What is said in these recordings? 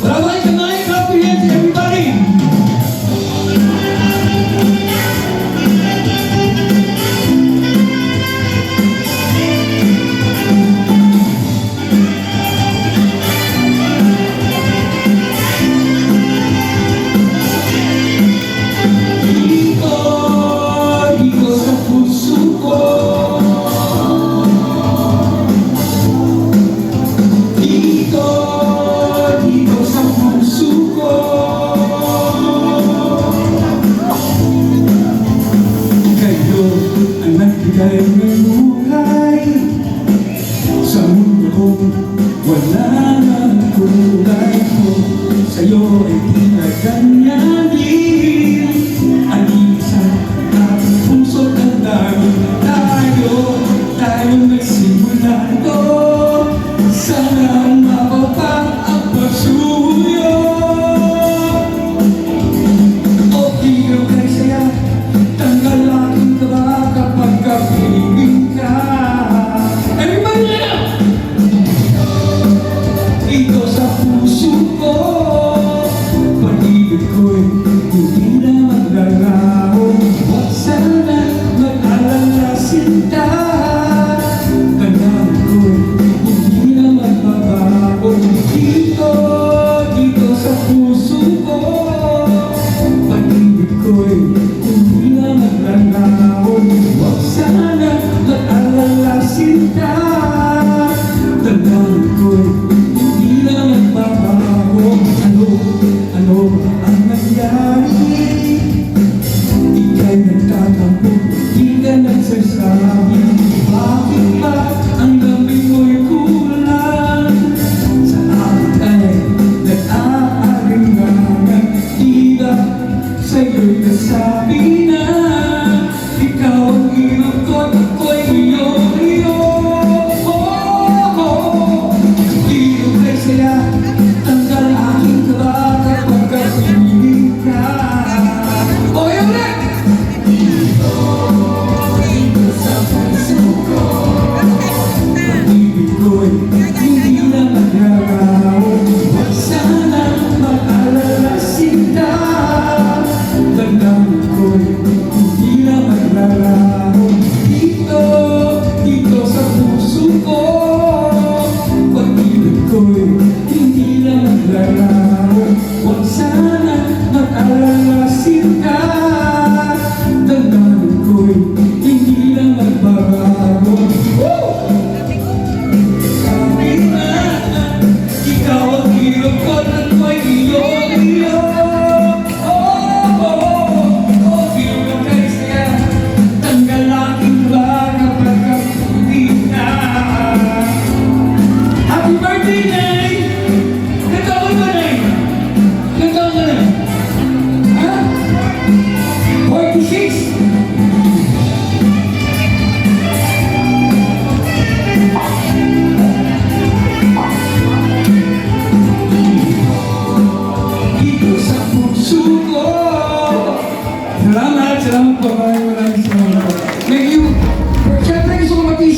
But I like a nightclub, we had to everybody. Ng buhay. Sa mundo ko, wala nang kulay ko. Sa'yo ay pinaganyanin Ang isa at puso ng dami Tayo, tayo nagsimula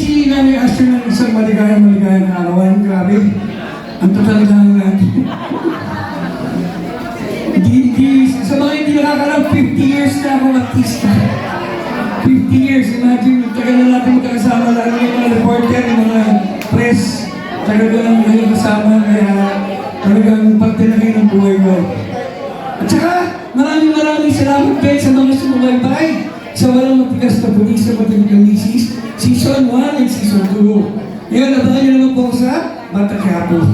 gusto ko matisi na ni Asher ng isang maligayang maligayang arawan. Grabe. Ang tatandaan natin. Di, di, sa mga hindi nakakalam, 50 years na akong artista. 50 years, imagine, tagal na natin magkakasama lalo yung mga reporter, yung mga press. Tagal ko lang kayo kasama, kaya talagang parte na kayo ng buhay ko. At saka, maraming maraming salamat kayo sa mga sumubaybay sa walang matigas na pulis sa Batang Misis, Season 1 and Season 2. Ngayon, abangan nyo naman po sa Bata Quiapo.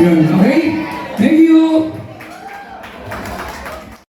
Yun, okay? Thank you!